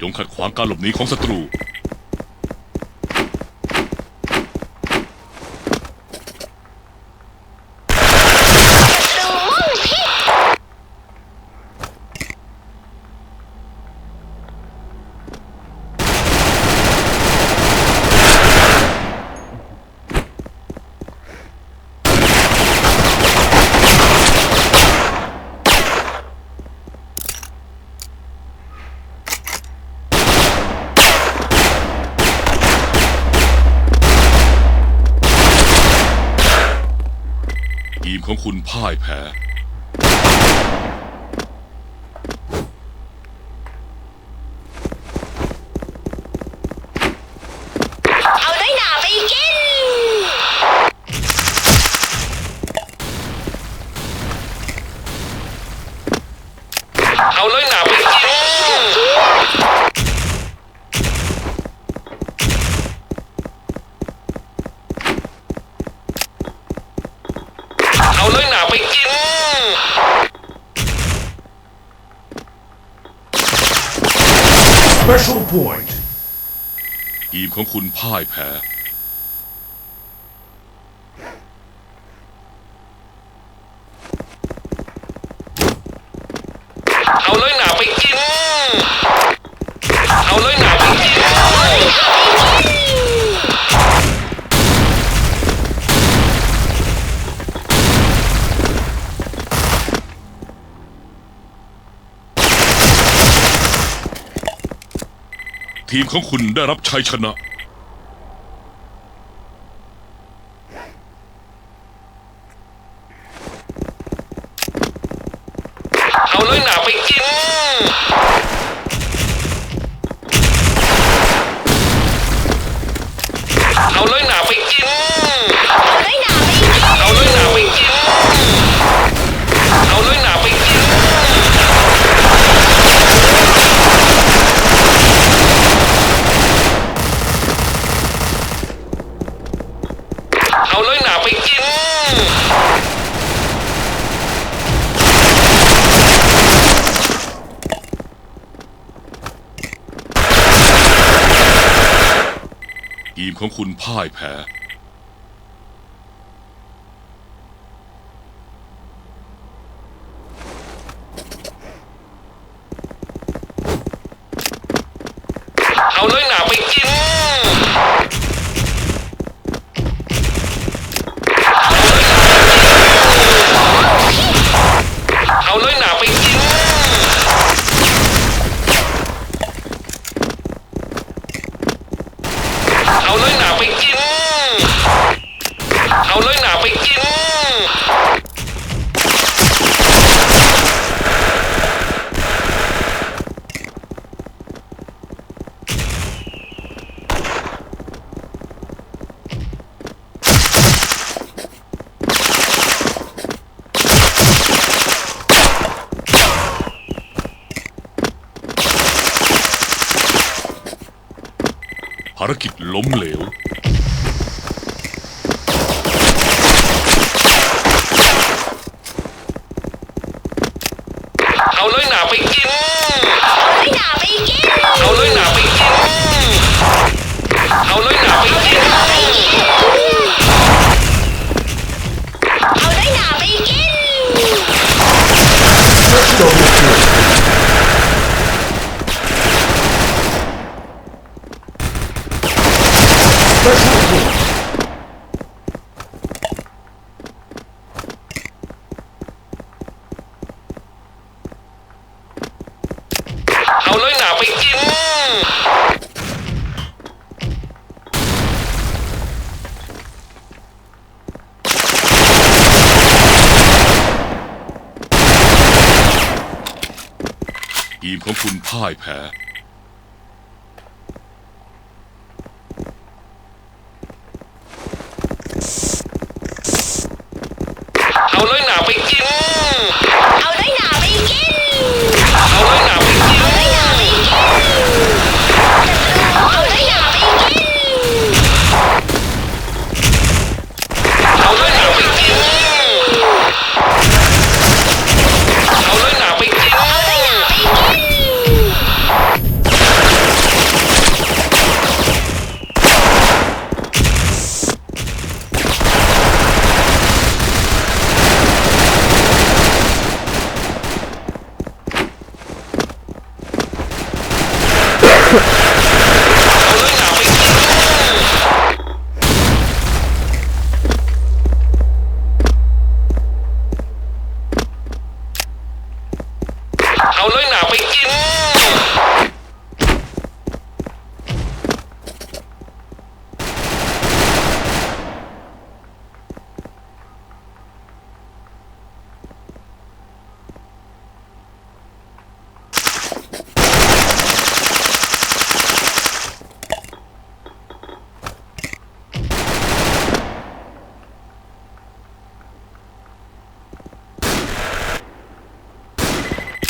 จงขัดขวางการหลบหนีของศัตรู คุณพ่ายแพ้ point ทีมของคุณพ่ายแพ้ ทีมของคุณได้รับชัยชนะ เอาน้อยหนาไปกิน ทีมของคุณพ่ายแพ้ารกิจล้มเหลว ทีมของคุณพ่ายแพ้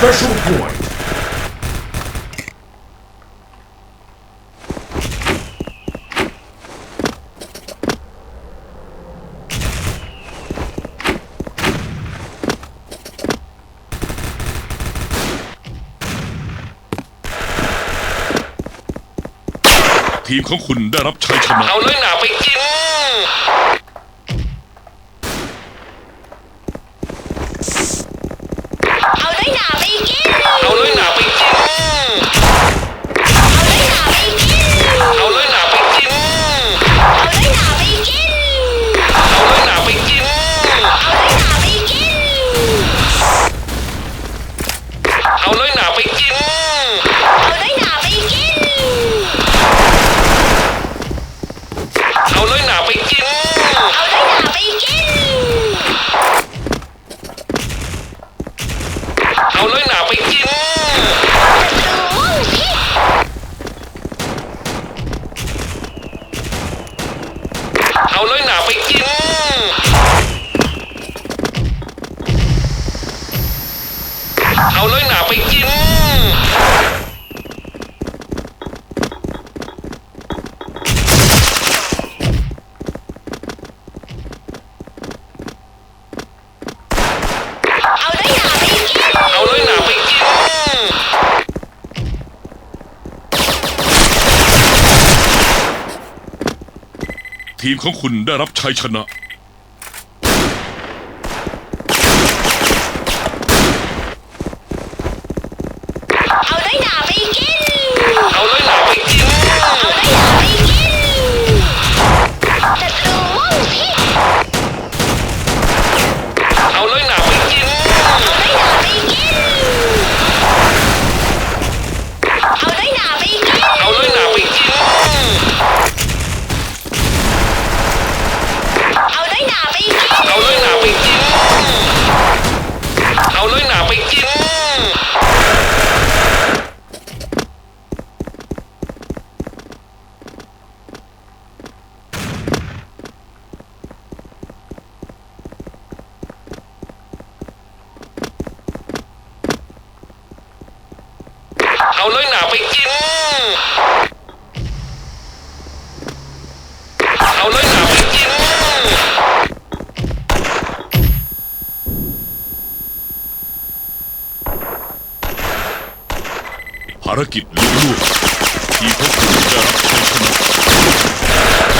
Special point. Team ของคุณได้รับชัยชนะ เอาน้อยหนาไปกิน Nói? เอาเลยหนาไปกิน เอาเลยหนาไปกิน เอาเลยหนาไปกิน ทีมของคุณได้รับชัยชนะ เอาด้วยหนาไปกิน ภารกิจลูกๆที่พวกคุณจะรับใช้ชนะ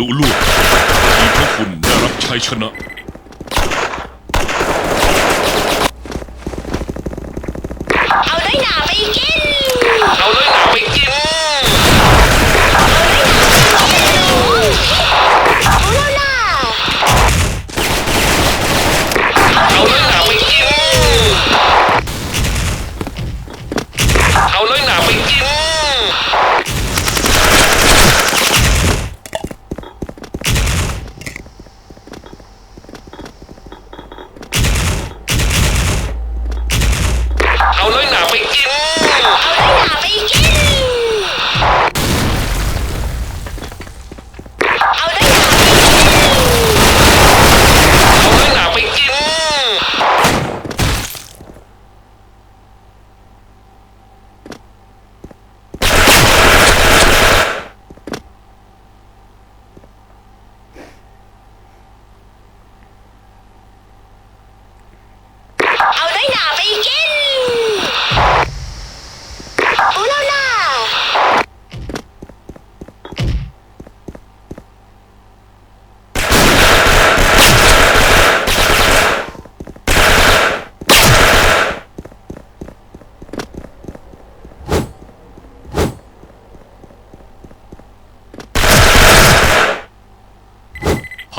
ลุล่วงที่พองคุณได้รับชัยชนะ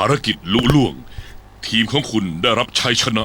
ารกิจลุล่วง ทีมของคุณได้รับชัยชนะ